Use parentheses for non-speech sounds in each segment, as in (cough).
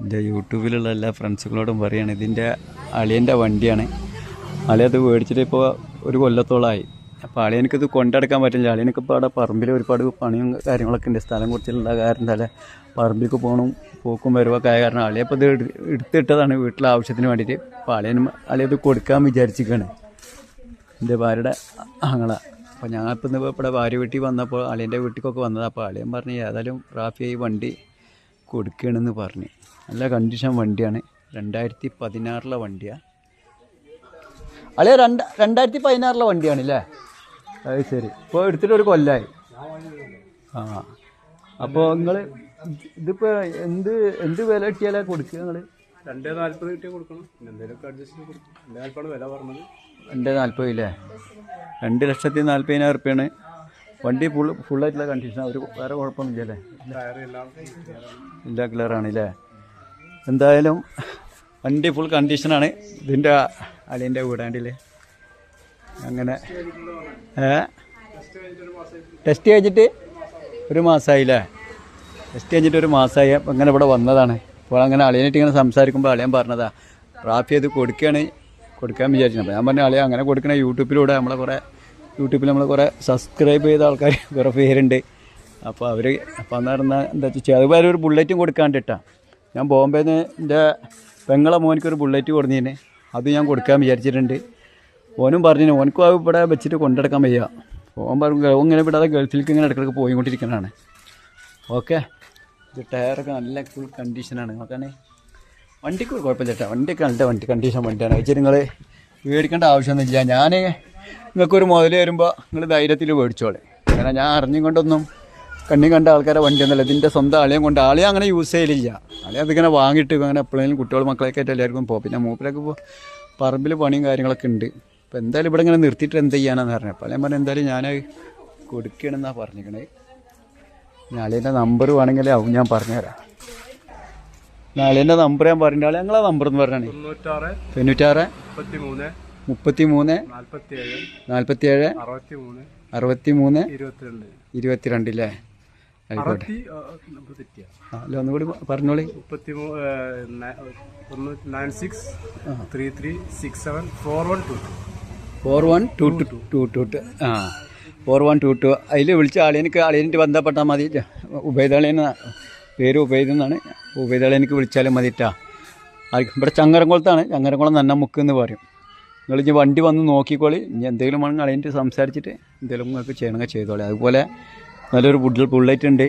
എന്റെ യൂട്യൂബിലുള്ള എല്ലാ ഫ്രണ്ട്സുകളോടും പറയാണ് ഇതിന്റെ അളിയന്റെ വണ്ടിയാണ്. അളിയത് മേടിച്ചിട്ട് ഇപ്പോൾ ഒരു കൊല്ലത്തോളമായി അപ്പോൾ അളിയനക്കിത് കൊണ്ടടക്കാൻ പറ്റില്ല. അളിയനക്ക് ഇപ്പോൾ അവിടെ പറമ്പിൽ ഒരുപാട് പണിയും കാര്യങ്ങളൊക്കെ ഉണ്ട്. സ്ഥലം കുറിച്ചുള്ള കാരണം തല പറമ്പിലേക്ക് പോകണം പോക്കും വരവൊക്കെ ആയ കാരണം അളിയപ്പോൾ ഇത് എടു- എടുത്തിട്ടതാണ് വീട്ടിലെ ആവശ്യത്തിന് വേണ്ടിയിട്ട്. അപ്പോൾ അളിയനും അളിയത് കൊടുക്കാൻ വിചാരിച്ചിരിക്കുകയാണ് എന്റെ ഭാര്യയുടെ ആങ്ങള. അപ്പോൾ ഞാനിപ്പോൾ ഇന്ന് ഇവിടെ ഭാര്യ വീട്ടിൽ വന്നപ്പോൾ അളിയന്റെ വീട്ടിലേക്കൊക്കെ വന്നത്. അപ്പോൾ അളിയൻ പറഞ്ഞു ഏതായാലും റാഫി ഈ വണ്ടി കൊടുക്കണമെന്ന് പറഞ്ഞു. നല്ല കണ്ടീഷൻ വണ്ടിയാണ്. രണ്ടായിരത്തി പതിനാറിലെ വണ്ടിയാണ് അളിയ രണ്ട് രണ്ടായിരത്തി പതിനാറിലെ വണ്ടിയാണ് അല്ലേ അത് ശരി. ഇപ്പോൾ എടുത്തിട്ട് ഒരു കൊല്ലമായി ആ. അപ്പോൾ നിങ്ങൾ ഇതിപ്പോൾ എന്ത് എന്ത് വില കിട്ടിയാലേ കൊടുക്കുക നിങ്ങൾ രണ്ടേ നാൽപ്പത് കിട്ടിയാൽ കൊടുക്കണം. എന്തെങ്കിലുമൊക്കെ അഡ്ജസ്റ്റ് ചെയ്ത് കൊടുക്കും രണ്ടേ നാല്പതാണ് വില പറഞ്ഞത്. രണ്ട് നാൽപ്പത് ഇല്ലേ? രണ്ട് ലക്ഷത്തി നാൽപ്പതിനായിരം റുപ്യാണ് വണ്ടി ഫുൾ ഫുള്ളായിട്ടുള്ള കണ്ടീഷൻ അവർ വേറെ കുഴപ്പമൊന്നുമില്ലല്ലേ? എല്ലാം ക്ലിയറാണ് അല്ലേ എന്തായാലും വണ്ടി ഫുൾ കണ്ടീഷനാണ് ഇതിന്റെ അളിയന്റെ വീടാണ്ടില്ലേ? അങ്ങനെ ടെസ്റ്റ് കഴിഞ്ഞിട്ട് ഒരു മാസമായില്ലേ ടെസ്റ്റ് കഴിഞ്ഞിട്ട് ഒരു മാസമായി അപ്പം ഇങ്ങനെ ഇവിടെ വന്നതാണ്. അപ്പോൾ അങ്ങനെ അളിയനായിട്ട് ഇങ്ങനെ സംസാരിക്കുമ്പോൾ അളിയൻ പറഞ്ഞതാ റാഫി അത് കൊടുക്കുകയാണ് കൊടുക്കാൻ വിചാരിച്ചു. അപ്പോൾ ഞാൻ പറഞ്ഞ അളിയ അങ്ങനെ കൊടുക്കണ യൂട്യൂബിലൂടെ നമ്മളെ കുറേ യൂട്യൂബിൽ നമ്മൾ കുറേ സബ്സ്ക്രൈബ് ചെയ്ത ആൾക്കാർ കുറേ പേരുണ്ട്. അപ്പോൾ അവർ അപ്പോൾ എന്ന് പറഞ്ഞാൽ എന്താ വെച്ചാൽ അതുപോലെ ഒരു ബുള്ളറ്റും കൊടുക്കാണ്ടിട്ടാ ഞാൻ ഞാൻ ബോംബെന്ന് എന്റെ പെങ്ങളെ മോനിക്ക് ഒരു ബുള്ളറ്റ് കൊടുന്നതിന് അത് ഞാൻ കൊടുക്കാൻ വിചാരിച്ചിട്ടുണ്ട്. ഓനും പറഞ്ഞു ഓനക്കും അത് ഇവിടെ വെച്ചിട്ട് കൊണ്ടെടുക്കാൻ വയ്യ. ഓൻ പറഞ്ഞു ഇങ്ങനെ വിടാതെ ഗൾഫിലേക്ക് ഇങ്ങനെ ഇടയ്ക്കിടയ്ക്ക് പോയിക്കൊണ്ടിരിക്കുന്നതാണ് ഓക്കെ. ഇത് ടയറൊക്കെ നല്ല ഫുൾ കണ്ടീഷനാണ് നോക്കാണേ. വണ്ടിക്ക് കുഴപ്പമില്ല ചേട്ടാ വണ്ടിയൊക്കെ നല്ല വണ്ടി കണ്ടീഷൻ വണ്ടിയാണ്. വെച്ചാൽ നിങ്ങൾ മേടിക്കേണ്ട ആവശ്യമൊന്നുമില്ല. ഞാൻ നിങ്ങൾക്കൊരു മുതൽ വരുമ്പോൾ നിങ്ങൾ ധൈര്യത്തിൽ മേടിച്ചോളെ. കാരണം ഞാൻ അറിഞ്ഞും കൊണ്ടൊന്നും കണ്ണി കണ്ട ആൾക്കാരെ വണ്ടി ഒന്നുമില്ല. ഇതിന്റെ സ്വന്തം ആളെയും കൊണ്ട് ആളെയും അങ്ങനെ യൂസ് ചെയ്യലില്ല. ആളെ അതിങ്ങനെ വാങ്ങിയിട്ട് അങ്ങനെ എപ്പോഴെങ്കിലും കുട്ടികൾ മക്കളൊക്കെ ആയിട്ട് എല്ലാവർക്കും പോകും പിന്നെ മൂപ്പിലൊക്കെ ഇപ്പോൾ പറമ്പിൽ പണിയും കാര്യങ്ങളൊക്കെ ഉണ്ട്. അപ്പോൾ എന്തായാലും ഇവിടെ ഇങ്ങനെ നിർത്തിയിട്ട് എന്ത് ചെയ്യാനാന്ന് പറഞ്ഞു അപ്പോൾ ഞാൻ പറഞ്ഞു എന്തായാലും ഞാൻ കൊടുക്കണമെന്നാണ് പറഞ്ഞിരിക്കണേ. നാളേന്റെ നമ്പർ വേണമെങ്കിൽ ആവും ഞാൻ പറഞ്ഞുതരാം. നാളേന്റെ നമ്പർ ഞാൻ പറഞ്ഞിട്ടാണ് ഞങ്ങളാ നമ്പർ എന്ന് പറഞ്ഞാണ്. തൊണ്ണൂറ്റാറ് തൊണ്ണൂറ്റാറ് മുപ്പത്തി മൂന്ന് മുപ്പത്തി മൂന്ന് നാൽപ്പത്തി ഏഴ് നാൽപ്പത്തി ഏഴ് അറുപത്തി മൂന്ന് ഇരുപത്തിരണ്ട് ആയിക്കോട്ടെ ആ, അല്ല ഒന്നുകൂടി പറഞ്ഞോളി. Four one two two. Two two two ആ. Four one two two. അതിൽ വിളിച്ച ആളിയനക്ക് ആളിയനിട്ട് ബന്ധപ്പെട്ടാൽ മതി. ഉപേദാളിയെന്ന പേര് ഉപേദ് എന്നാണ് ഉപേദാളിയനിക്ക് വിളിച്ചാലും മതിട്ടാ ഇവിടെ ചങ്ങരംകുളത്താണ്. ചങ്ങരംകുളം നന്നമുക്ക് എന്ന് പറയും. നിങ്ങൾ ഇനി വണ്ടി വന്ന് നോക്കിക്കോളി. ഇനി എന്തെങ്കിലും വേണമെങ്കിൽ കളയിട്ട് സംസാരിച്ചിട്ട് എന്തെങ്കിലും നിങ്ങൾക്ക് ചെയ്യണമെങ്കിൽ ചെയ്തോളി. അതുപോലെ നല്ലൊരു ബുഡ് ബുള്ളറ്റ് ഉണ്ട്.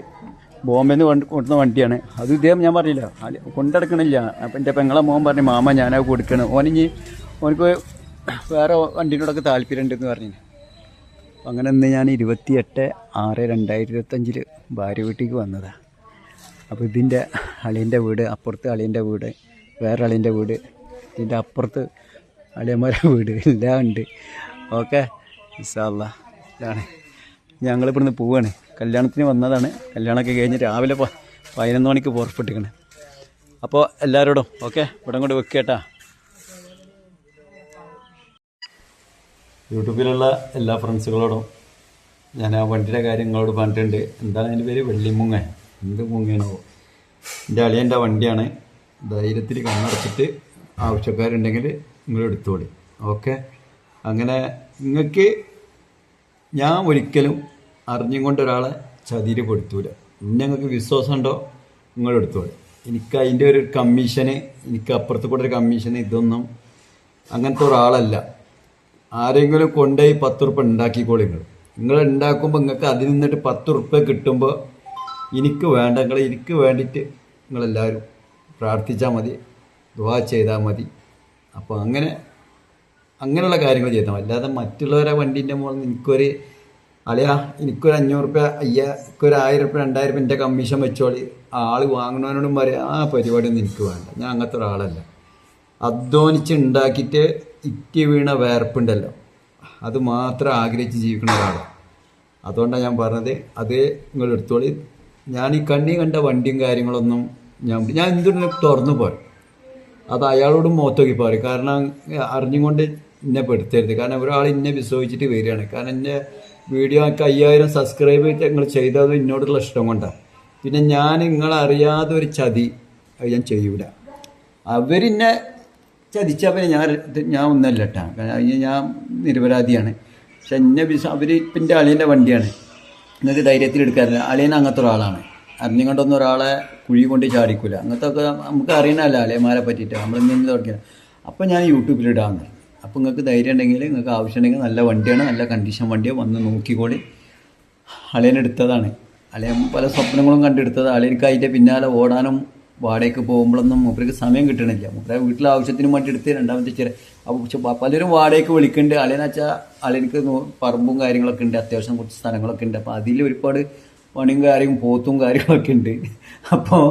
ബോംബെന്ന് കൊണ്ട് കൊണ്ടുവന്ന വണ്ടിയാണ്. അത് ഇദ്ദേഹം ഞാൻ പറഞ്ഞില്ല. കൊണ്ടെടുക്കണില്ല. അപ്പം എന്റെ പെങ്ങളെ മോൻ പറഞ്ഞു മാമ ഞാനത് കൊടുക്കണം. ഓനിഞ്ഞ് ഓനിക്ക് വേറെ വണ്ടിനോടൊക്കെ താല്പര്യമുണ്ടെന്ന് പറഞ്ഞു. അങ്ങനെ ഇന്ന് ഞാൻ ഇരുപത്തിയെട്ട് ആറ് രണ്ടായിരത്തി ഇരുപത്തഞ്ചിൽ ഭാര്യ വീട്ടിലേക്ക് വന്നതാണ് അപ്പോൾ ഇതിന്റെ അളിയന്റെ വീട് അപ്പുറത്ത് അളിയന്റെ വീട് വേറെ അളിയന്റെ വീട്. ഇതിന്റെ അപ്പുറത്ത് അളിയന്മാരെ വീട്. എല്ലാം ഉണ്ട്. ഓക്കെ ഇതാണ്. ഞങ്ങൾ ഇവിടുന്ന് പോവാണ്. കല്യാണത്തിന് വന്നതാണ്. കല്യാണമൊക്കെ കഴിഞ്ഞ് രാവിലെ പതിനൊന്ന് മണിക്ക് പുറപ്പെട്ടിരിക്കണേ. അപ്പോൾ എല്ലാവരോടും ഓക്കെ ഇവിടെ കൊണ്ട് വെക്കേട്ടാ യൂട്യൂബിലുള്ള എല്ലാ ഫ്രണ്ട്സുകളോടും ഞാൻ ആ വണ്ടിയുടെ കാര്യങ്ങളോട് പറഞ്ഞിട്ടുണ്ട്. എന്താണ് അതിന്റെ പേര്? വെള്ളിമുങ്ങ. എന്ത് മുങ്ങയാണോ? എന്റെ അളിയന്റെ വണ്ടിയാണ്. ധൈര്യത്തിൽ കണ്ണടച്ചിട്ട് ആവശ്യക്കാരുണ്ടെങ്കിൽ നിങ്ങൾ എടുത്തോളി ഓക്കെ? അങ്ങനെ നിങ്ങൾക്ക് ഞാൻ ഒരിക്കലും അറിഞ്ഞും കൊണ്ട് ഒരാളെ നിങ്ങൾക്ക് ഞങ്ങൾക്ക് വിശ്വാസം ഉണ്ടോ നിങ്ങൾ എടുത്തോളി എനിക്ക് അതിന്റെ ഒരു കമ്മീഷന് എനിക്ക് അപ്പുറത്ത് കൂടെ ഒരു കമ്മീഷന് ഇതൊന്നും അങ്ങനത്തെ ഒരാളല്ല. ആരെങ്കിലും കൊണ്ടുപോയി പത്ത് ഉറുപ്പ ഉണ്ടാക്കിക്കോളി നിങ്ങൾ. നിങ്ങൾ ഉണ്ടാക്കുമ്പോൾ നിങ്ങൾക്ക് അതിൽ നിന്നിട്ട് പത്ത് ഉറുപ്പ കിട്ടുമ്പോൾ എനിക്ക് വേണ്ട നിങ്ങൾ എനിക്ക് വേണ്ടിയിട്ട് നിങ്ങളെല്ലാവരും പ്രാർത്ഥിച്ചാൽ മതി ദുവാ ചെയ്താൽ മതി. അപ്പോൾ അങ്ങനെ അങ്ങനെയുള്ള കാര്യങ്ങൾ ചെയ്താൽ അല്ലാതെ മറ്റുള്ളവരെ വണ്ടീന്റെ മുകളിൽ എനിക്കൊരു അളിയാ എനിക്കൊരു അഞ്ഞൂറ് റുപ്യ അയ്യ എനിക്കൊരു ആയിരം റുപ്യ രണ്ടായിരം റുപ്യ എന്റെ കമ്മീഷൻ വെച്ചോളി. ആൾ വാങ്ങുന്നവനോടും പറയാം ആ പരിപാടിയൊന്നും എനിക്ക് വേണ്ട. ഞാൻ അങ്ങനത്തെ ഒരാളല്ല. അധ്വാനിച്ച് ഉണ്ടാക്കിയിട്ട് ഇറ്റി വീണ വേർപ്പുണ്ടല്ലോ. അത് മാത്രം ആഗ്രഹിച്ച് ജീവിക്കുന്ന ഒരാളാണ് അതുകൊണ്ടാണ് ഞാൻ പറഞ്ഞത് അത് നിങ്ങൾ എടുത്തോളി. ഞാൻ ഈ കണ്ണി കണ്ട വണ്ടിയും കാര്യങ്ങളൊന്നും ഞാൻ ഞാൻ എന്തുണ്ടെങ്കിലും തുറന്നു പോയി അത് അയാളോട് മോത്തോക്കി പറയും കാരണം അറിഞ്ഞുകൊണ്ട് എന്നെ പെടുത്തരുത്. കാരണം ഒരാൾ എന്നെ വിശ്വസിച്ചിട്ട് വരികയാണ്. കാരണം എന്റെ വീഡിയോ ഒക്കെ അയ്യായിരം സബ്സ്ക്രൈബ് നിങ്ങൾ ചെയ്തത് എന്നോടുള്ള ഇഷ്ടം കൊണ്ടാണ് പിന്നെ ഞാൻ നിങ്ങളറിയാതെ ഒരു ചതി അത് ഞാൻ ചെയ്യൂല. അവരെന്നെ ചതിച്ചപ്പോൾ ഞാൻ ഇത് ഞാൻ ഒന്നല്ല കേട്ടാ കാരണം ഞാൻ നിരപരാധിയാണ്. പക്ഷെ എന്നെ ബിസ് അവർ ഇപ്പം എന്റെ അളിയന്റെ വണ്ടിയാണ്. നിങ്ങൾക്ക് ധൈര്യത്തിൽ എടുക്കാറില്ല അളിയൻ അങ്ങനത്തെ ഒരാളാണ്. അറിഞ്ഞുകൊണ്ടൊന്നും ഒരാളെ കുഴി കൊണ്ട് ചാടിക്കൂല. അങ്ങനത്തെ ഒക്കെ നമുക്ക് അറിയണമല്ലോ അലേമാരെ പറ്റിയിട്ട്. ഇങ്ങനെ തുടങ്ങിയത് അപ്പോൾ ഞാൻ യൂട്യൂബിൽ ഇടാമെന്ന് അപ്പോൾ നിങ്ങൾക്ക് ധൈര്യം ഉണ്ടെങ്കിൽ നിങ്ങൾക്ക് ആവശ്യമുണ്ടെങ്കിൽ നല്ല വണ്ടിയാണ് നല്ല കണ്ടീഷൻ വണ്ടിയാണ് വന്ന് നോക്കിക്കോളി. അളിയനെടുത്തതാണ് അളിയൻ പല സ്വപ്നങ്ങളും കണ്ടെടുത്തത്. അളിയനക്ക് പിന്നാലെ ഓടാനും വാടകയ്ക്ക് പോകുമ്പോഴൊന്നും മൂപ്പർക്ക് സമയം കിട്ടണില്ല. മൂപ്പരെ വീട്ടിലെ ആവശ്യത്തിന് വേണ്ടി എടുത്ത് രണ്ടാമത്തെ ചെറിയ അപ്പോൾ പലരും വാടകയ്ക്ക് വിളിക്കുന്നുണ്ട്. അളിയനെച്ചാൽ അളിയനക്ക് പറമ്പും കാര്യങ്ങളൊക്കെ ഉണ്ട്. അത്യാവശ്യം കുറച്ച് സ്ഥലങ്ങളൊക്കെ ഉണ്ട്. അപ്പോൾ അതിൽ ഒരുപാട് പണിയും കാര്യവും പോത്തും കാര്യങ്ങളൊക്കെ ഉണ്ട്. അപ്പോൾ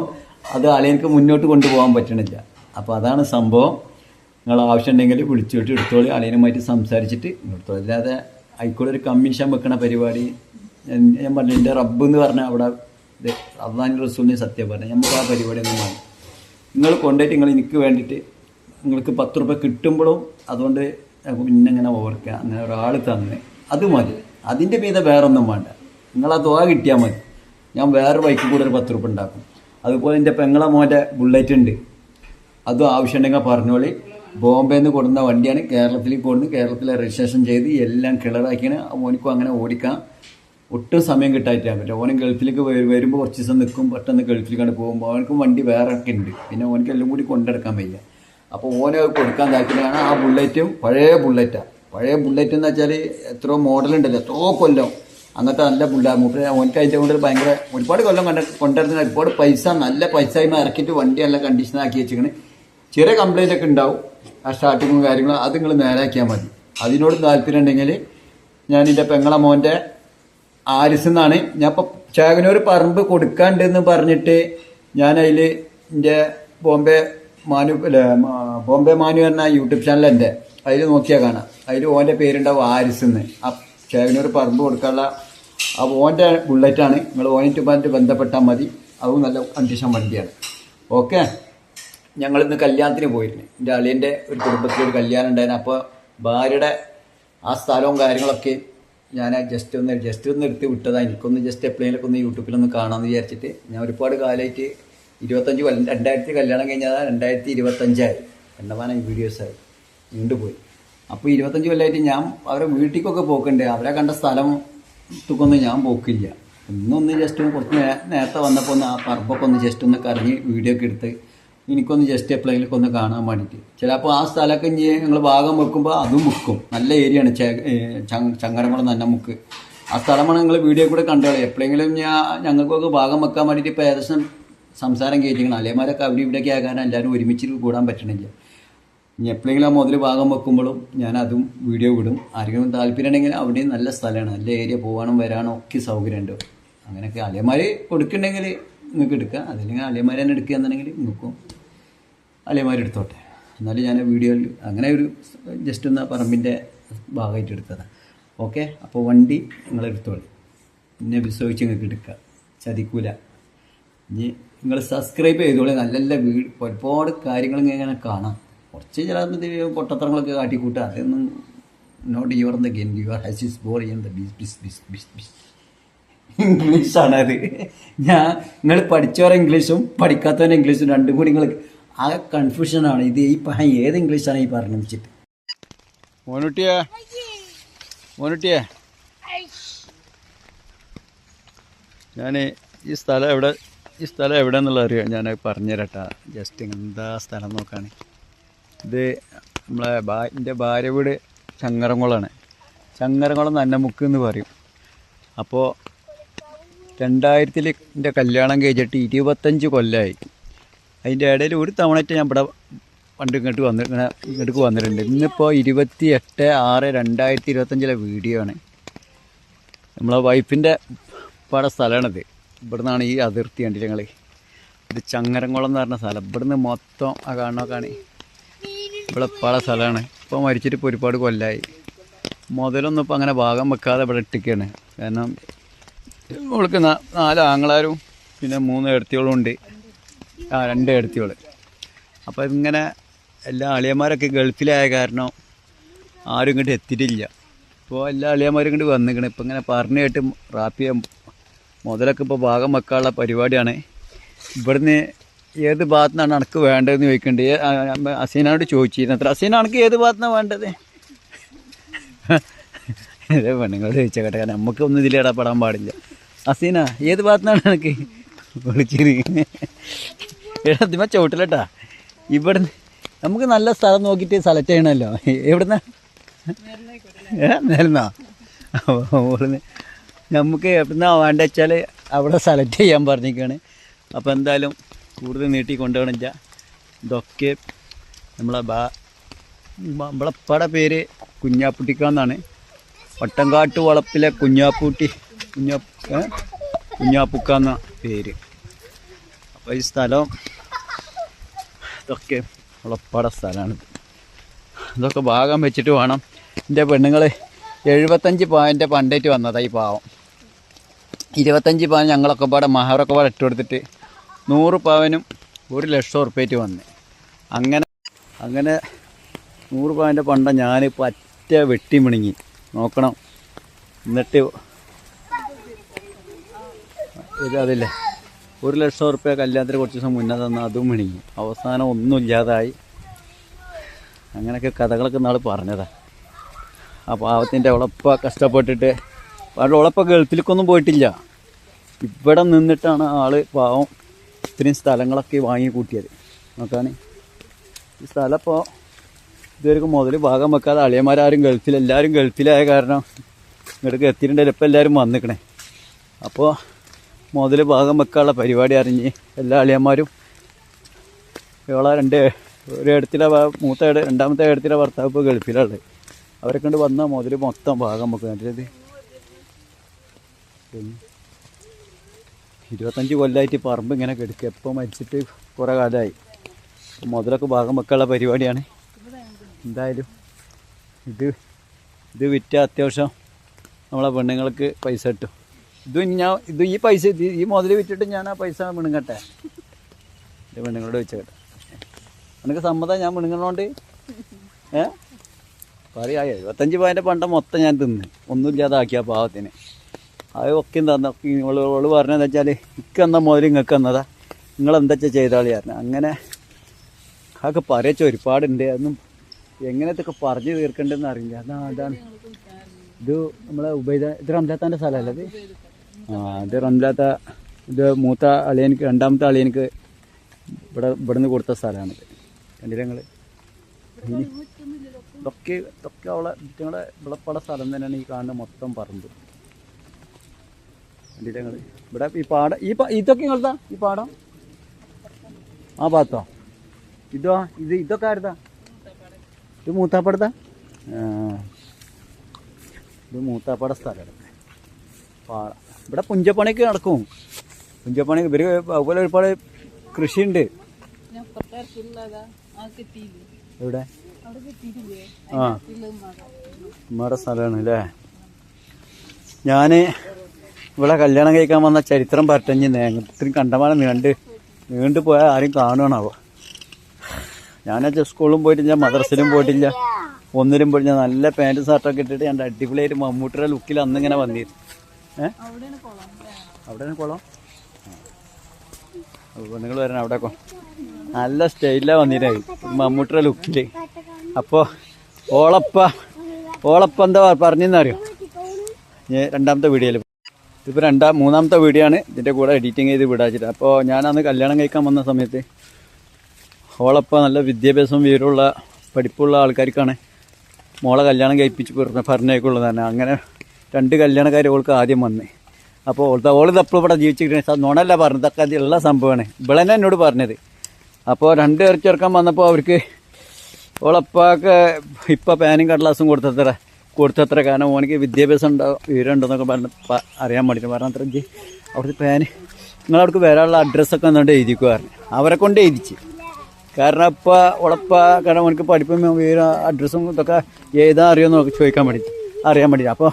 അത് അലയനക്ക് മുന്നോട്ട് കൊണ്ടുപോകാൻ പറ്റണില്ല. അപ്പോൾ അതാണ് സംഭവം. നിങ്ങൾ ആവശ്യം ഉണ്ടെങ്കിൽ വിളിച്ചിട്ട് എടുത്തോളി. അലയനുമായിട്ട് സംസാരിച്ചിട്ട് എടുത്തോളി. അല്ലാതെ ആയിക്കോട്ടെ ഒരു കമ്മീഷൻ വെക്കണ പരിപാടി ഞാൻ പറഞ്ഞു എന്റെ റബ്ബ് എന്ന് പറഞ്ഞാൽ അവിടെ അള്ളാൻ റസൂലിനെ സത്യം പറഞ്ഞു നമുക്ക് ആ പരിപാടി ഒന്നും വേണം നിങ്ങൾ കൊണ്ടുപോയിട്ട് നിങ്ങൾ എനിക്ക് വേണ്ടിയിട്ട് നിങ്ങൾക്ക് പത്ത് റുപ്യ കിട്ടുമ്പോഴും അതുകൊണ്ട് പിന്നെ ഇങ്ങനെ ഓർക്കുക അങ്ങനെ ഒരാൾ തന്ന്. അത് മതി. അതിന്റെ മീതെ വേറൊന്നും വേണ്ട. നിങ്ങൾ ആ തുക കിട്ടിയാൽ മതി. ഞാൻ വേറെ ബൈക്കിൽ കൂടെ ഒരു പത്ത് റുപ്യ ഉണ്ടാക്കും. അതുപോലെ എന്റെ പെങ്ങളെ മോന്റെ ബുള്ളറ്റ് ഉണ്ട്. അതും ആവശ്യമുണ്ടെങ്കിൽ പറഞ്ഞോളി. ബോംബെയിൽ നിന്ന് കൊടുന്ന വണ്ടിയാണ്. കേരളത്തിലേക്ക് കൊടുന്ന് കേരളത്തിലെ രജിസ്ട്രേഷൻ ചെയ്ത് എല്ലാം കിളറാക്കിയാണ് ഓനിക്കും അങ്ങനെ ഓടിക്കാം. ഒട്ടും സമയം കിട്ടാറ്റാൻ പറ്റും ഓനും ഗൾഫിലേക്ക് വരുമ്പോൾ കുറച്ച് ദിവസം നിൽക്കും. പെട്ടെന്ന് ഗൾഫിലേക്കാണ് പോകുമ്പോൾ അവനക്കും വണ്ടി വേറെ ഒക്കെ ഉണ്ട്. പിന്നെ ഓനക്ക് എല്ലാം കൂടി കൊണ്ടെടുക്കാൻ വയ്യ. അപ്പോൾ ഓനെ കൊടുക്കാൻ താല്പര്യമാണ്. ആ ബുള്ളറ്റും പഴയ ബുള്ളറ്റാണ് പഴയ ബുള്ളറ്റ് എന്ന് വെച്ചാൽ എത്രയോ മോഡലുണ്ടല്ലോ എത്രയോ കൊല്ലം. അങ്ങനത്തെ നല്ല ബുള്ള മൂപ്പര് ഓനക്ക് അതിന്റെ കൊണ്ട് ഭയങ്കര ഒരുപാട് കൊല്ലം കണ്ട കൊണ്ടുവരുന്ന ഒരുപാട് പൈസ നല്ല പൈസ ആയി ഇറക്കിയിട്ട് വണ്ടി നല്ല കണ്ടീഷനാക്കി വെച്ചിരിക്കണ്. ചെറിയ കംപ്ലൈന്റ് ഒക്കെ ഉണ്ടാവും. ആ സ്റ്റാർട്ടിങ്ങും കാര്യങ്ങളും അത് നിങ്ങൾ നേരാക്കിയാൽ മതി. അതിനോട് താല്പര്യം ഉണ്ടെങ്കിൽ ഞാൻ എന്റെ പെങ്ങളെ മോന്റെ ആരിസ് എന്നാണ്. ഞാൻ ഇപ്പം ചേകനൂർ പറമ്പ് കൊടുക്കാണ്ടെന്ന് പറഞ്ഞിട്ട് ഞാൻ അതിൽ എന്റെ ബോംബെ മാനു അല്ല ബോംബെ മാനു എന്ന യൂട്യൂബ് ചാനൽ എന്റെ അതിൽ നോക്കിയാൽ കാണാം. അതിൽ ഓന്റെ പേരുണ്ടാവും ആരിസ് എന്ന്. ചേകനൂർ പറമ്പ് കൊടുക്കാനുള്ള ആ ഓന്റെ ബുള്ളറ്റാണ് നിങ്ങൾ ഓനിറ്റുമായിട്ട് ബന്ധപ്പെട്ടാൽ മതി. അതും നല്ല കണ്ടീഷൻ വണ്ടിയാണ്. ഓക്കെ ഞങ്ങളിന്ന് കല്യാണത്തിന് പോയിരുന്നു. എന്റെ അളിയന്റെ ഒരു കുടുംബത്തിൽ ഒരു കല്യാണം ഉണ്ടായിരുന്നു. അപ്പോൾ ഭാര്യയുടെ ആ സ്ഥലവും കാര്യങ്ങളൊക്കെ ഞാൻ ജസ്റ്റ് ഒന്ന് ജസ്റ്റ് ഒന്ന് എടുത്ത് വിട്ടതാണ് എനിക്കൊന്ന് ജസ്റ്റ് എപ്പോഴെങ്കിലൊക്കെ ഒന്ന് യൂട്യൂബിലൊന്ന് കാണാമെന്ന് വിചാരിച്ചിട്ട് ഞാൻ ഒരുപാട് കാലമായിട്ട് ഇരുപത്തഞ്ച് രണ്ടായിരത്തി കല്യാണം കഴിഞ്ഞാൽ രണ്ടായിരത്തി ഇരുപത്തഞ്ചായി. എണ്ണമാനം വീഡിയോസായി നീണ്ടുപോയി. അപ്പോൾ ഇരുപത്തഞ്ച് കൊല്ലമായിട്ട് ഞാൻ അവരെ വീട്ടിലേക്കൊക്കെ പോക്കുണ്ട്. അവരെ കണ്ട സ്ഥലം തുക്കൊന്നും ഞാൻ പോക്കില്ല. ഇന്നൊന്ന് ജസ്റ്റ് ഒന്ന് കുറച്ച് നേരത്തെ വന്നപ്പോൾ ഒന്ന് ആ പറമ്പൊക്കെ ഒന്ന് ജസ്റ്റ് ഒന്ന് കറങ്ങി വീഡിയോ ഒക്കെ എടുത്ത് എനിക്കൊന്ന് ജസ്റ്റ് എപ്പോഴെങ്കിലും ഒന്ന് കാണാൻ വേണ്ടിയിട്ട് ചിലപ്പോൾ ആ സ്ഥലമൊക്കെ ഇനി ഞങ്ങൾ ഭാഗം വെക്കുമ്പോൾ അതും മുക്കും. നല്ല ഏരിയയാണ് ചങ്ങരകുളം തന്നെ മുക്ക്. ആ സ്ഥലമാണ് ഞങ്ങൾ വീഡിയോ കൂടെ കണ്ടോളെ. എപ്പോഴെങ്കിലും ഞാൻ ഞങ്ങൾക്കൊക്കെ ഭാഗം വെക്കാൻ വേണ്ടിയിട്ട് ഇപ്പോൾ ഏകദേശം സംസാരം കയറ്റിക്കണം അലേമാരൊക്കെ അവിടെ ഇവിടെയൊക്കെ ആകാൻ എല്ലാവരും ഒരുമിച്ച് കൂടാൻ പറ്റണില്ല. ഇനി എപ്പോഴെങ്കിലും ആ മുതൽ ഭാഗം വെക്കുമ്പോഴും ഞാൻ അതും വീഡിയോ വിടും ആരെങ്കിലും താല്പര്യം ഉണ്ടെങ്കിൽ അവിടെയും നല്ല സ്ഥലമാണ്. നല്ല ഏരിയ പോകാനും വരാനും ഒക്കെ സൗകര്യമുണ്ട്. അങ്ങനെയൊക്കെ അളിയന്മാർ കൊടുക്കുന്നുണ്ടെങ്കിൽ നിങ്ങൾക്ക് എടുക്കാം. അതല്ലെങ്കിൽ അളിയന്മാർ തന്നെ എടുക്കുക എന്നുണ്ടെങ്കിൽ നിൽക്കും അളിയന്മാർ എടുത്തോട്ടെ. എന്നാലും ഞാൻ വീഡിയോയിൽ അങ്ങനെ ഒരു ജസ്റ്റ് ഒന്ന് പറമ്പിന്റെ ഭാഗമായിട്ട് എടുത്തതാണ് ഓക്കെ അപ്പോൾ വണ്ടി നിങ്ങൾ എടുത്തോളി. പിന്നെ വിശ്വസിച്ച് നിങ്ങൾക്ക് എടുക്കുക ചതിക്കൂല. ഇനി നിങ്ങൾ സബ്സ്ക്രൈബ് ചെയ്തോളി. നല്ല നല്ല വീ ഒരുപാട് കാര്യങ്ങൾ ഇങ്ങനെ കാണാം. കുറച്ച് ചില പൊട്ടത്തരങ്ങളൊക്കെ കാട്ടിക്കൂട്ടുക. അതൊന്നും not your the game your has is bore ചെയ്യുന്ന ബിസ് ബിസ് ബിസ് ബിസ് ബിസ് ഇംഗ്ലീഷാണ് അത് ഞാൻ നിങ്ങൾ പഠിച്ചവരെ ഇംഗ്ലീഷും പഠിക്കാത്തവരെ ഇംഗ്ലീഷും രണ്ടും കൂടി നിങ്ങൾ ആ കൺഫ്യൂഷനാണ് ഇത് ഈ പഹ ഏത് ഇംഗ്ലീഷാണ് ഈ പറഞ്ഞു വെച്ചിട്ട്? മോനുട്ടിയെ? മോനുട്ടിയെ? ഞാൻ ഈ സ്ഥലം എവിടെ ഈ സ്ഥലം എവിടെ എന്നുള്ള അറിയാം ഞാൻ പറഞ്ഞുതരട്ടാ. ജസ്റ്റ് എന്താ സ്ഥലം നോക്കാണ് ഇത് നമ്മളെ ഭാ എന്റെ ഭാര്യ വീട് ചങ്ങരംകുളമാണ് ചങ്ങരംകുളം നന്നമുക്ക് എന്ന് പറയും. അപ്പോൾ രണ്ടായിരത്തിൽ എന്റെ കല്യാണം കഴിച്ചിട്ട് ഇരുപത്തഞ്ച് കൊല്ലമായി അതിന്റെ ഇടയിൽ ഒരു തവണയിട്ട് ഞാൻ ഇവിടെ പണ്ട് ഇങ്ങോട്ട് വന്ന് ഇങ്ങനെ ഇങ്ങോട്ട് വന്നിട്ടുണ്ട്. ഇന്നിപ്പോൾ ഇരുപത്തി എട്ട് ആറ് രണ്ടായിരത്തി ഇരുപത്തഞ്ചിലെ വീഡിയോ ആണ്. നമ്മളെ വൈഫിന്റെ പട സ്ഥലമാണിത്. ഇവിടുന്നാണ് ഈ അതിർത്തി കണ്ടില്ല ഞങ്ങൾ ഇത് ചങ്ങരംകുളം എന്ന് പറഞ്ഞ സ്ഥലം. ഇവിടുന്ന് മൊത്തം ആ കാണണമൊക്കെയാണ് ഇവിടെ പല സ്ഥലമാണ്. ഇപ്പോൾ മരിച്ചിട്ട് ഇപ്പോൾ ഒരുപാട് കൊല്ലമായി മുതലൊന്നും ഇപ്പോൾ അങ്ങനെ ഭാഗം വെക്കാതെ ഇവിടെ ഇട്ടിക്കാണ്. കാരണം ഇവൾക്ക് നാല് ആങ്ങളാരും പിന്നെ മൂന്ന് എടുത്തിയോളും ഉണ്ട്. ആ രണ്ട് എടുത്തിയോൾ അപ്പോൾ ഇങ്ങനെ എല്ലാ അളിയന്മാരൊക്കെ ഗൾഫിലായ കാരണം ആരും ഇങ്ങോട്ട് എത്തിയിട്ടില്ല. ഇപ്പോൾ എല്ലാ അളിയന്മാരും ഇങ്ങോട്ട് വന്നിക്കണ്. ഇപ്പം ഇങ്ങനെ പറഞ്ഞു കേട്ട് റാപ്പിയ മുതലൊക്കെ ഇപ്പോൾ ഭാഗം വെക്കാനുള്ള പരിപാടിയാണ്. ഇവിടുന്ന് ഏത് ഭാഗത്തുനിന്നാണ് അനക്ക് വേണ്ടതെന്ന് ചോദിക്കേണ്ടത് അസീനോട് ചോദിച്ചിരുന്നു അത്ര അസീന അനക്ക് ഏത് ഭാഗത്തുനിന്നാണ് വേണ്ടത്? ഇതേ പെണ്ണുങ്ങളോട് ചോദിച്ച കേട്ടോ. കാരണം നമുക്കൊന്നും ഇതിൽ ഇടപെടാൻ പാടില്ല. അസീന ഏത് ഭാഗത്തുനിന്നാണ് എനിക്ക് വിളിച്ചിരി എടാ ഇതിമ ചവിട്ടിലട്ടാ. ഇവിടുന്ന് നമുക്ക് നല്ല സ്ഥലം നോക്കിയിട്ട് സെലക്ട് ചെയ്യണമല്ലോ എവിടുന്ന? നേരുന്നോ അവിടുന്ന് നമുക്ക് എവിടുന്നാ വേണ്ട വെച്ചാൽ അവിടെ സെലക്ട് ചെയ്യാൻ പറഞ്ഞിരിക്കുകയാണ് അപ്പോൾ എന്തായാലും കൂടുതൽ നീട്ടി കൊണ്ടുപോകണില്ല ഇതൊക്കെ നമ്മളെ ബാ ബ- നമ്മളെ ഉപ്പയുടെ പേര് കുഞ്ഞാപ്പുട്ടിക്കാന്നാണ് വട്ടങ്കാട്ട് വളപ്പിലെ കുഞ്ഞാപ്പൂട്ടി കുഞ്ഞാ ഏ? കുഞ്ഞാപ്പുക്കാന്ന പേര്. അപ്പോൾ ഈ സ്ഥലം ഇതൊക്കെ വളപ്പാട സ്ഥലമാണ്. ഇതൊക്കെ ഭാഗം വെച്ചിട്ട് വേണം എന്റെ പെണ്ണുങ്ങൾ എഴുപത്തഞ്ച് പാവന്റെ പണ്ടേറ്റ് വന്നതാണ് ഈ പാവം. ഇരുപത്തഞ്ച് പവൻ ഞങ്ങളൊക്കെ പാടെ മഹാറൊക്കെ പാടെ ഇട്ട് കൊടുത്തിട്ട് നൂറ് പവനും ഒരു ലക്ഷം ഉറുപ്പ്യറ്റ് വന്ന്. അങ്ങനെ അങ്ങനെ നൂറ് പവന്റെ പണ്ട ഞാൻ പറ്റ വെട്ടി മിണുങ്ങി. നോക്കണം. എന്നിട്ട് ഇത് അതില്ലേ? ഒരു ലക്ഷം ഉറുപ്പ്യ കല്യാണത്തിന് കുറച്ച് ദിവസം മുന്നേ തന്ന അതും മിണുങ്ങി. അവസാനം ഒന്നും ഇല്ലാതായി. അങ്ങനെയൊക്കെ കഥകളൊക്കെ നാൾ പറഞ്ഞതാ. ആ പാവത്തിന്റെ ഉളപ്പ കഷ്ടപ്പെട്ടിട്ട്. അവരുടെ ഉളപ്പ ഗൾഫിലേക്കൊന്നും പോയിട്ടില്ല. ഇവിടെ നിന്നിട്ടാണ് ആൾ പാവം ഇത്രയും സ്ഥലങ്ങളൊക്കെ വാങ്ങി കൂട്ടിയത്. നോക്കാണ് ഈ സ്ഥലം ഇപ്പോൾ ഇതുവരെക്കും മുതൽ ഭാഗം വെക്കാതെ അളിയന്മാരാരും ഗൾഫിൽ എല്ലാവരും ഗൾഫിലായ കാരണം ഇങ്ങോട്ട് എത്തിയിട്ടുണ്ട് ഇപ്പം എല്ലാവരും വന്നിക്കണേ. അപ്പോൾ മുതൽ ഭാഗം വെക്കാനുള്ള പരിപാടി അറിഞ്ഞ് എല്ലാ അളിയന്മാരും ഇവളെ രണ്ട് ഒരു ഇടത്തിലെ മൂത്ത രണ്ടാമത്തെ ഇടത്തിലെ ഭർത്താവ് ഇപ്പോൾ ഗൾഫിലുള്ളത്. അവരെ കൊണ്ട് വന്നാൽ മുതൽ മൊത്തം ഭാഗം വെക്കുന്നത് ഇരുപത്തഞ്ച് കൊല്ലമായിട്ട് പറമ്പ് ഇങ്ങനെ കിടക്കുക. എപ്പോൾ മരിച്ചിട്ട് കുറേ കാലമായി. മുതലൊക്കെ ഭാഗം വെക്കാനുള്ള പരിപാടിയാണ്. എന്തായാലും ഇത് ഇത് വിറ്റ അത്യാവശ്യം നമ്മളെ പെണ്ണുങ്ങൾക്ക് പൈസ കിട്ടും. ഇത് ഞാൻ ഇത് ഈ പൈസ ഈ മുതൽ വിറ്റിട്ട് ഞാൻ ആ പൈസ മിണുങ്ങട്ടെ? ഇത് പെണ്ണുങ്ങളോട് വെച്ചേട്ടെ എനിക്ക് സമ്മതം ഞാൻ മിണുങ്ങണോണ്ട്? ഏ? പറയാ എഴുപത്തഞ്ച് പവന്റെ പണ്ട മൊത്തം ഞാൻ തിന്ന്. ഒന്നുമില്ലാതാക്കിയ പാവത്തിന്. അത് ഒക്കെ തന്ന. ഓൾ പറഞ്ഞതെന്ന് വെച്ചാൽ ഇക്ക് എന്നാ മുതൽ ഇങ്ങക്ക് എന്നതാ നിങ്ങൾ എന്താ ചെയ്താളി അങ്ങനെ അതൊക്കെ പറയച്ച ഒരുപാടുണ്ട്. അതൊന്നും എങ്ങനത്തൊക്കെ പറഞ്ഞു തീർക്കണ്ടെന്ന് അറിയില്ല. അതാ അതാണ്. ഇത് നമ്മളെ ഉബൈദ ഇത് റംലാത്താന്റെ സ്ഥലമല്ലേ ഇത്? ആ ഇത് റംലാത്ത ഇത് മൂത്ത അളിയനിക്ക് രണ്ടാമത്തെ അളിയനിക്ക് ഇവിടെ ഇവിടുന്ന് കൊടുത്ത സ്ഥലമാണിത് കണ്ടില്ല നിങ്ങൾ ഇതൊക്കെ ഇതൊക്കെ അവളെ ഞങ്ങളെ പല സ്ഥലം തന്നെയാണ് ഈ കാണുന്ന മൊത്തം പറമ്പ്. നിങ്ങൾ ഇവിടെ ഈ പാടം ഈ ഇതൊക്കെ നിങ്ങളതാ ഈ പാടം? ആ ഭാഗത്തോ? ഇതോ ഇത് ഇതൊക്കെ ആരുതാ? ഇത് മൂത്താപ്പടത്താ? ഇത് മൂത്താപ്പട സ്ഥലമാണ് പാട ഇവിടെ പുഞ്ചപ്പണിയൊക്കെ നടക്കും. പുഞ്ചപ്പണി ഇവർ അതുപോലെ ഒരുപാട് കൃഷിയുണ്ട്. എവിടെ? ആ. ഉമ്മയുടെ സ്ഥലമാണ് അല്ലേ? ഞാൻ ഇവിടെ കല്യാണം കഴിക്കാൻ വന്ന ചരിത്രം പറ്റഞ്ഞ് നേങ്ങത്തിന് കണ്ടമാനം നീണ്ട് നീണ്ടു പോയാൽ ആരും കാണുകയാണാവോ ഞാൻ സ്കൂളിലും പോയിട്ടില്ല മദ്രസയിലും പോയിട്ടില്ല ഒന്നിലും ഞാൻ നല്ല പാന്റ് ഷർട്ടൊക്കെ ഇട്ടിട്ട് ഞാൻ അടിപൊളിയായിട്ട് മമ്മൂട്ടിയുടെ ലുക്കിൽ അന്ന് ഇങ്ങനെ വന്നിരുന്നു. ഏ? അവിടെയാണ് കുളം? പെണ്ണുങ്ങൾ വരണം അവിടെ നല്ല സ്റ്റൈലിലാണ് വന്നിരുന്നത് മമ്മൂട്ടിയുടെ ലുക്കിൽ അപ്പോൾ ഓളപ്പ ഓളപ്പ എന്താ പറഞ്ഞെന്നറിയോ രണ്ടാമത്തെ വീഡിയോയിൽ ഇതിപ്പോൾ രണ്ടാം മൂന്നാമത്തെ വീഡിയോ ആണ്. ഇതിന്റെ കൂടെ എഡിറ്റിങ് ചെയ്ത് വിടാച്ചിട്ട്. അപ്പോൾ ഞാനന്ന് കല്യാണം കഴിക്കാൻ വന്ന സമയത്ത് അവളപ്പോൾ നല്ല വിദ്യാഭ്യാസവും വിവരമുള്ള പഠിപ്പുള്ള ആൾക്കാർക്കാണ് മോളെ കല്യാണം കഴിപ്പിച്ച് പറഞ്ഞ പറഞ്ഞേക്കുള്ളത് തന്നെ അങ്ങനെ രണ്ട് കല്യാണക്കാർ ഓൾക്ക് ആദ്യം വന്ന്. അപ്പോൾ ഓൾ ഓളിത് അപ്പോൾ ഇവിടെ ജീവിച്ചിരിക്കുന്നത് നോണല്ല പറഞ്ഞത്. ഇതൊക്കെ ഉള്ള സംഭവമാണ്. ഇവളെന്നെ എന്നോട് പറഞ്ഞത്. അപ്പോൾ രണ്ട് പേർ ചെറുക്കാൻ വന്നപ്പോൾ അവർക്ക് ഓളപ്പാക്ക് ഇപ്പം പാനും കടലാസും കൊടുത്തത്ര. കൊടുത്തത്ര കാരണം ഓനിക്ക് വിദ്യാഭ്യാസം ഉണ്ടോ വിവരം പറഞ്ഞ അറിയാൻ വേണ്ടിയിട്ട് പറഞ്ഞ അത്ര അവിടുത്തെ പാന് നിങ്ങളവിടേക്ക് വരാനുള്ള അഡ്രസ്സൊക്കെ എന്നുകൊണ്ട് എഴുതിക്കുക പറഞ്ഞു. അവരെ കൊണ്ട് എഴുതിച്ച്. കാരണം ഇപ്പോൾ ഉളപ്പ കാരണം ഓനിക്ക് പഠിപ്പും വിവരം അഡ്രസ്സും ഇതൊക്കെ എഴുതാൻ അറിയുമെന്നൊക്കെ നോക്കി ചോദിക്കാൻ വേണ്ടി അറിയാൻ വേണ്ടി അപ്പോൾ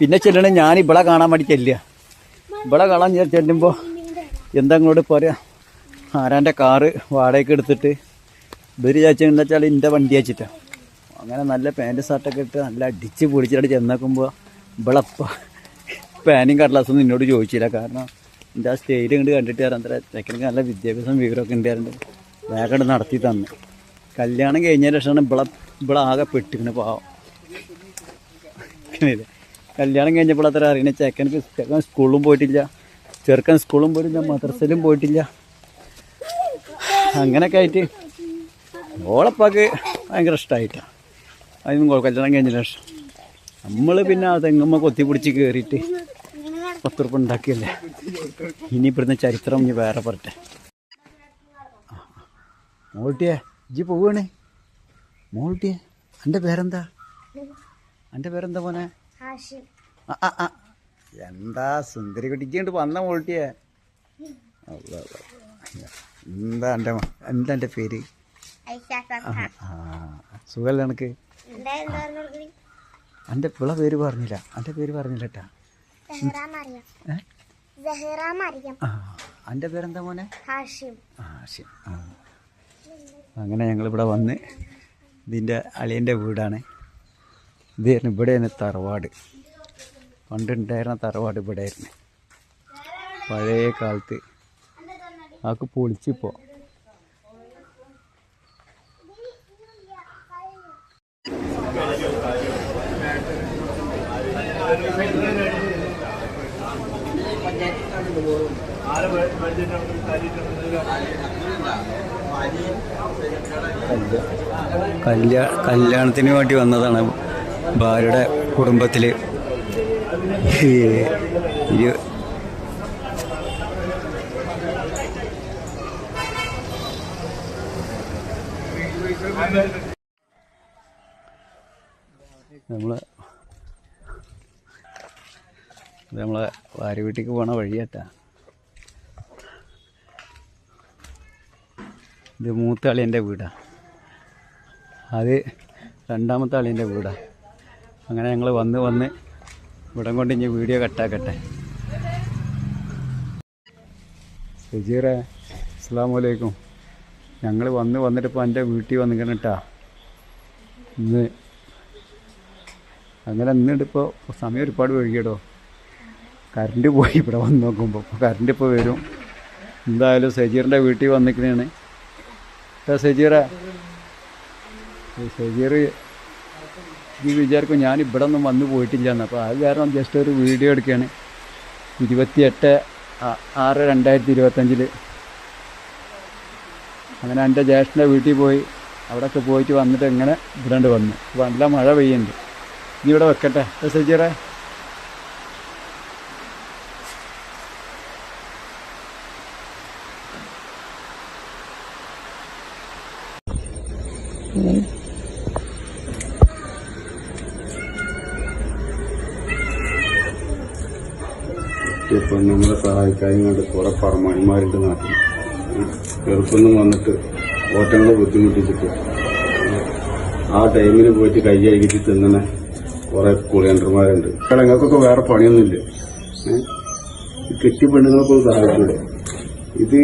പിന്നെ ചെല്ലണേ ഞാൻ ഇവിടെ കാണാൻ വേണ്ടി ചെല്ലുക. ഇവിടെ കാണാൻ ഞാൻ ചെല്ലുമ്പോൾ എന്താ ഇങ്ങോട്ട് പറയാ? ആരാന്റെ കാറ് വാടകയ്ക്ക് എടുത്തിട്ട് ഇവർ ചോദിച്ചെന്ന് വെച്ചാൽ എന്റെ വണ്ടി വെച്ചിട്ടാ അങ്ങനെ നല്ല പാന്റ് ഷർട്ടൊക്കെ ഇട്ട് നല്ല അടിച്ച് പൊളിച്ചിട്ട് ചെന്നേക്കുമ്പോൾ ഇവളപ്പ പാനും കടലാസൊന്നും എന്നോട് ചോദിച്ചില്ല. കാരണം എന്റെ ആ സ്റ്റേജ് കണ്ട് കണ്ടിട്ട് അത്ര ചെക്കനക്ക് നല്ല വിദ്യാഭ്യാസം വിവരമൊക്കെ ഉണ്ടായിരുന്നു വേഗം നടത്തി തന്നു. കല്യാണം കഴിഞ്ഞതിന് ശേഷമാണ് ഇവിടെ ഇവിടെ ആകെ പെട്ടിക്കണ് പാവം? കല്യാണം കഴിഞ്ഞപ്പോൾ അത്ര അറിയണ ചെക്കനക്ക് ചെക്കൻ സ്കൂളിലും പോയിട്ടില്ല. ചെറുക്കൻ സ്കൂളിലും പോയിട്ടില്ല മദ്രസയിലും പോയിട്ടില്ല. അങ്ങനെയൊക്കെ ആയിട്ട് ഓളപ്പാക്ക് ഭയങ്കര ഇഷ്ടമായിട്ടാണ് അതിനും കുഴപ്പമില്ല കഴിഞ്ഞില്ല നമ്മൾ പിന്നെ ആ തെങ്ങമ്മ കൊത്തി പിടിച്ച് കയറിയിട്ട് പത്ത് ഉറുപ്പ് ഉണ്ടാക്കിയല്ലേ? ഇനി ഇവിടുന്ന് ചരിത്രം ഇനി വേറെ പറട്ടെ. മോൾട്ടിയെ ഇജ്ജി പോവാണ്. മോൾട്ടിയെ എന്റെ പേരെന്താ? എന്റെ പേരെന്താ പോനെ. എന്താ സുന്ദരി കുട്ടിക്ക് വന്ന മോൾട്ടിയെ. എന്താ എന്റെ എന്താ എന്റെ പേര്? ആ. സുഖമല്ല എനിക്ക് എന്റെ പിള്ള പേര് പറഞ്ഞില്ല. എന്റെ പേര് പറഞ്ഞില്ല കേട്ടാ എന്റെ പേരെന്താ മോനെ? ഹാഷിം. ആ അങ്ങനെ ഞങ്ങളിവിടെ വന്ന് ഇതിന്റെ അളിയന്റെ വീടാണ്. ഇതായിരുന്നു ഇവിടെയാണ് തറവാട്. പണ്ടുണ്ടായിരുന്ന തറവാട് ഇവിടെയായിരുന്നു. പഴയ കാലത്ത് ആക്ക് പൊളിച്ചിപ്പോൾ കല്യാ കല്യാണത്തിന് വേണ്ടി വന്നതാണ് ഭാര്യയുടെ കുടുംബത്തിൽ ഇരു നമ്മളെ ഇത് നമ്മളെ ഭാര്യ വീട്ടിക്ക് പോണ വഴിയാട്ടാ ഇത് മൂത്ത അളിയന്റെ വീടാ. അത് രണ്ടാമത്തെ അളിയന്റെ വീടാ. അങ്ങനെ ഞങ്ങൾ വന്ന് വന്ന് ഇവിടം കൊണ്ട് ഇനി വീഡിയോ കട്ടാക്കട്ടെ. സജീറേ അസ്സാം വലൈക്കും ഞങ്ങൾ വന്ന് വന്നിട്ട് ഇപ്പോൾ എന്റെ വീട്ടിൽ വന്നിങ്ങനെ കേട്ടാ ഇന്ന്. അങ്ങനെ ഇന്നിട്ടിപ്പോൾ സമയം ഒരുപാട് വൈകിയടോ. കറണ്ട് പോയി ഇവിടെ വന്ന് നോക്കുമ്പോൾ ഇപ്പോൾ കറണ്ട് ഇപ്പോൾ വരും. എന്തായാലും സജീറിന്റെ വീട്ടിൽ വന്നിരിക്കുന്നതാണ് ഏ സജീറ. സജീർ ഈ വിചാരിക്കും ഞാൻ ഇവിടെ ഒന്നും വന്ന് പോയിട്ടില്ല എന്ന് അപ്പോൾ അത് കാരണം ജസ്റ്റ് ഒരു വീഡിയോ എടുക്കുകയാണ് ഇരുപത്തിയെട്ട് ആറ് രണ്ടായിരത്തി ഇരുപത്തഞ്ചിൽ അങ്ങനെ എന്റെ ജ്യേഷ്ഠന്റെ വീട്ടിൽ പോയി. അവിടെയൊക്കെ പോയിട്ട് വന്നിട്ട് ഇങ്ങനെ ഇവിടെ വന്നു. അപ്പോൾ നല്ല മഴ പെയ്യുന്നുണ്ട് നീ ഇവിടെ വെക്കട്ടെ. സജീറേ. ഇപ്പം നമ്മളെ സഹായിക്കാനും കൊണ്ട് കുറെ പറമാന്മാരുണ്ട് നാട്ടിൽ ചെറുപ്പൊന്നും വന്നിട്ട് ഓട്ടങ്ങളെ ബുദ്ധിമുട്ടിച്ചിട്ട് ആ ടൈമിന് പോയിട്ട് കൈ കഴുകിട്ട് തിന്നണ കുറെ കുളിയണ്ടർമാരുണ്ട്. ഞങ്ങൾക്കൊക്കെ വേറെ പണിയൊന്നുമില്ല. കെട്ടി പെണ്ണുങ്ങൾക്കൊന്നും സഹായിക്കൂടെ? ഇത്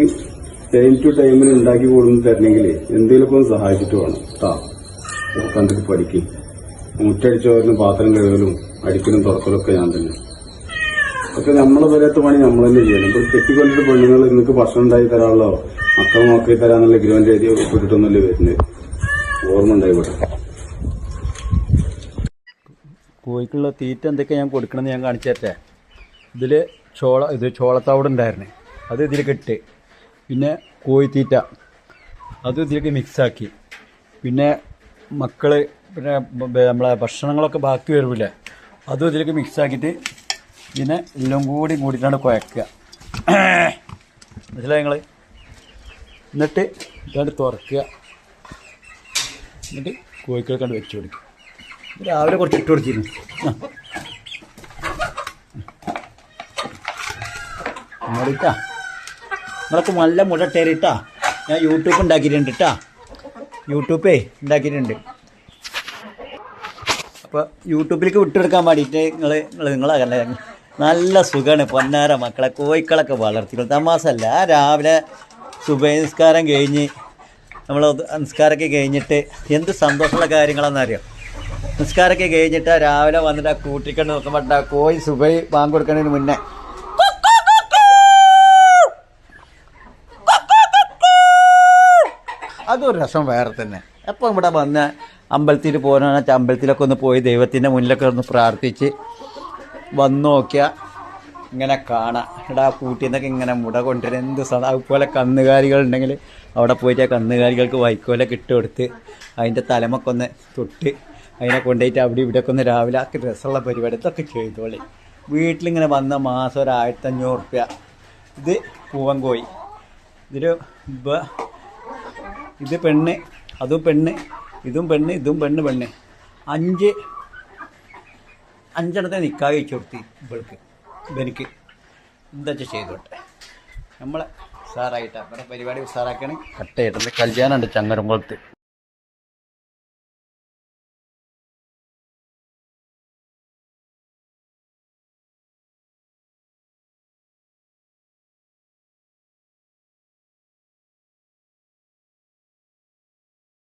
ടൈം ടു ടൈമിന് ഉണ്ടാക്കി കൊടുന്ന് തരണമെങ്കിൽ എന്തെങ്കിലുമൊക്കെ ഒന്ന് സഹായിച്ചിട്ട് വേണം. താ കണ്ടിട്ട് പഠിക്കും. മുറ്റടിച്ചവരിനും പാത്രം കഴുകലും അടിക്കലും തുറക്കലും ഒക്കെ ഞാൻ തന്നെ. ഒക്കെ നമ്മളെ വരാത്ത പണി നമ്മൾ തന്നെ ചെയ്യണം. ഇപ്പോൾ കെട്ടിക്കൊണ്ടിട്ട് പെണ്ണുങ്ങൾ നിങ്ങൾക്ക് ഭക്ഷണം ഉണ്ടാക്കി തരാനുള്ളോ മക്കൾ നോക്കി തരാന്നുള്ള എഗ്രിമെന്റ് എഴുതി ഒപ്പിട്ടിട്ടൊന്നുമല്ലേ വരുന്നത് ഓർമ്മ ഉണ്ടായി ഇവിടെ. കോഴിക്കുള്ള തീറ്റ എന്തൊക്കെ ഞാൻ കൊടുക്കണമെന്ന് ഞാൻ കാണിച്ചു ഇതിൽ ചോള ഇത് ചോളത്തവിട് ഉണ്ടായിരുന്നു. അത് ഇതിൽ കെട്ടി പിന്നെ കോഴിത്തീറ്റ അത് ഇതിലേക്ക് മിക്സാക്കി പിന്നെ മക്കൾ പിന്നെ നമ്മളെ ഭക്ഷണങ്ങളൊക്കെ ബാക്കി വരില്ലേ അതും ഇതിലേക്ക് മിക്സാക്കിയിട്ട് പിന്നെ എല്ലാം കൂടി കൂടിയിട്ടാണ് കുഴക്കുക. (clears throat) മനസ്സിലായി നിങ്ങൾ എന്നിട്ട് ഇതാണ്ട് തുറക്കുക. എന്നിട്ട് കോഴിക്കൾക്കാണ്ട് വെച്ച് കൊടുക്കുക. രാവിലെ കുറച്ച് ഇട്ട് കൊടുത്തിരുന്നു. ഇങ്ങോട്ടാ നിങ്ങൾക്ക് നല്ല മുട ഇട്ടേരിട്ടാ ഞാൻ യൂട്യൂബ് ഉണ്ടാക്കിയിട്ടുണ്ട് കേട്ടാ യൂട്യൂബേ ഉണ്ടാക്കിയിട്ടുണ്ട്. അപ്പോൾ യൂട്യൂബിലേക്ക് വിട്ടെടുക്കാൻ വേണ്ടിയിട്ട് നിങ്ങൾ നിങ്ങൾ നിങ്ങളാകല്ലേ? നല്ല സുഖമാണ് പൊന്നാര മക്കളെ കോഴിക്കളൊക്കെ വളർത്തിക്കും തമാസല്ല രാവിലെ ശുഭനിസ്കാരം കഴിഞ്ഞ് നമ്മൾ നിസ്കാരമൊക്കെ കഴിഞ്ഞിട്ട് എന്ത് സന്തോഷമുള്ള കാര്യങ്ങളാണെന്നറിയാം? നിസ്കാരമൊക്കെ കഴിഞ്ഞിട്ട് രാവിലെ വന്നിട്ട് ആ കൂട്ടിക്കണ്ട് നോക്കുമ്പോൾ ആ കോഴി സുബൈ പാങ് കൊടുക്കുന്നതിന് മുന്നേ. അതൊരു രസം വേറെ തന്നെ. അപ്പോൾ ഇവിടെ വന്ന അമ്പലത്തിൽ പോകാനാണെന്ന് വെച്ചാൽ അമ്പലത്തിലൊക്കെ ഒന്ന് പോയി ദൈവത്തിന്റെ മുന്നിലൊക്കെ ഒന്ന് പ്രാർത്ഥിച്ച് വന്നു നോക്കിയാൽ ഇങ്ങനെ കാണാം. എടാ കൂട്ടിൽ നിന്നൊക്കെ ഇങ്ങനെ മുട കൊണ്ടുവരും എന്ത് സദാ അതുപോലെ കന്നുകാലികൾ ഉണ്ടെങ്കിൽ അവിടെ പോയിട്ട് ആ കന്നുകാലികൾക്ക് വൈക്കോലൊക്കെ ഇട്ട് കൊടുത്ത് അതിന്റെ തലമൊക്കെ ഒന്ന് തൊട്ട് അതിനെ കൊണ്ടുപോയിട്ട് അവിടെ ഇവിടെയൊക്കെ ഒന്ന് രാവിലെ ആക്കി ഡ്രസ്സുള്ള പരിപാടി ഇതൊക്കെ ചെയ്തോളി. വീട്ടിലിങ്ങനെ വന്ന മാസം ഒരു ആയിരത്തി അഞ്ഞൂറ് റുപ്യ ഇത് പൂവൻ കോഴി ഇതൊരു ഇത് പെണ്ണ് അതും പെണ്ണ് ഇതും പെണ്ണ് ഇതും പെണ്ണ് പെണ്ണ്. അഞ്ച് അഞ്ചെണ്ണത്തെ നിൽക്കാതെ ചോർത്തി ഇവൾക്ക്. ഇവനിക്ക്. എന്താ ചെയ്തോട്ടെ? നമ്മളെ സാറായിട്ടാണ് ഇവിടെ പരിപാടി സാറാക്കണേ കട്ട് ചെയ്തിട്ടുണ്ട്. കല്യാണം ഉണ്ട് ചങ്ങരംകുളത്ത്.